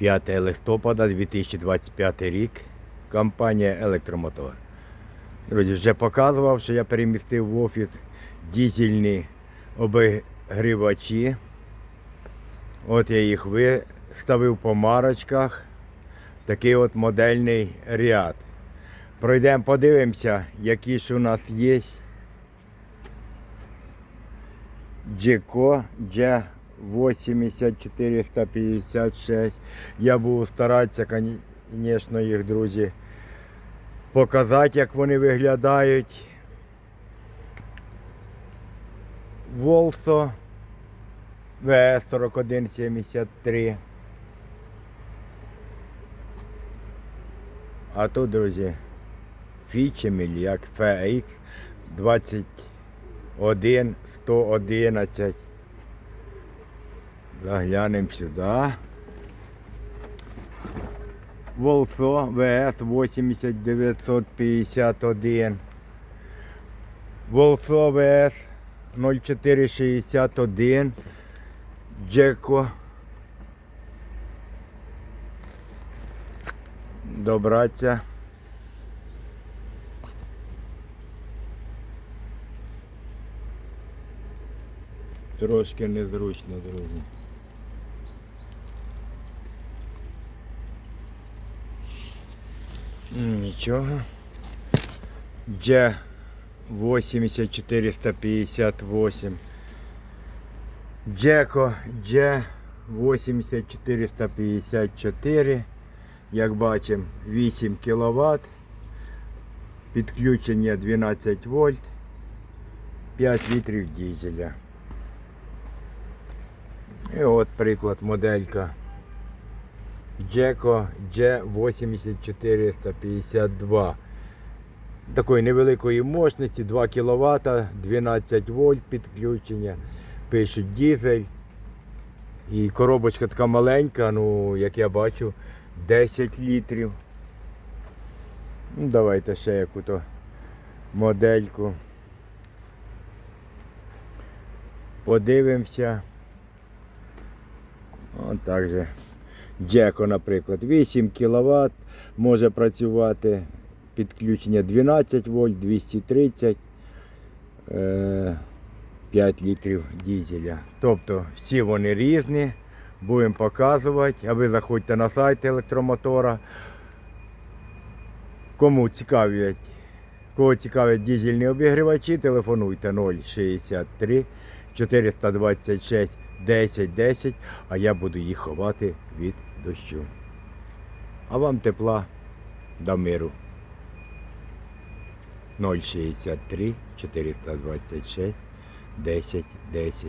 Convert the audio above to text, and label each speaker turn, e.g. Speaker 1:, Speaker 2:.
Speaker 1: 5 листопада 2025 рік. Компанія Електромотор. Друзі, вже показував, що я перемістив в офіс дізельні обігрівачі. От я їх виставив по марочках. Такий от модельний ряд. Пройдемо, подивимося, які ж у нас є. Джеко G 8456. Я буду старатися, звісно, їх, друзі, показати, як вони виглядають. Волсо ВС 4173. А тут, друзі, Фічеміль, як FX 21 111. Заглянемо сюди. Волсо ВС 8951. Волсо ВС 0461. Джеко. Добраться. Трошки незручно, друзі. Нічого. Дж 8458. Джеко Дж 8454. Як бачимо, 8 кВт. Підключення 12 вольт. 5 літрів дізеля. І от приклад моделька. Джеко G8452. Такої невеликої мощності, 2 кВт, 12 вольт підключення. Пишуть дизель. І коробочка така маленька, ну, як я бачу, 10 літрів. Ну, давайте ще яку-то модельку. Подивимося. От так же. Джеко, наприклад, 8 кВт може працювати. Підключення 12 вольт, 230, е, 5 літрів дізеля. Тобто всі вони різні. Будемо показувати. А ви заходьте на сайт електромотора. Кому цікавлять, кого цікавлять дізельні обігрівачі, телефонуйте 063 426 10 10, а я буду їх ховати від дощу. А вам тепла до миру. 063 426 10 10.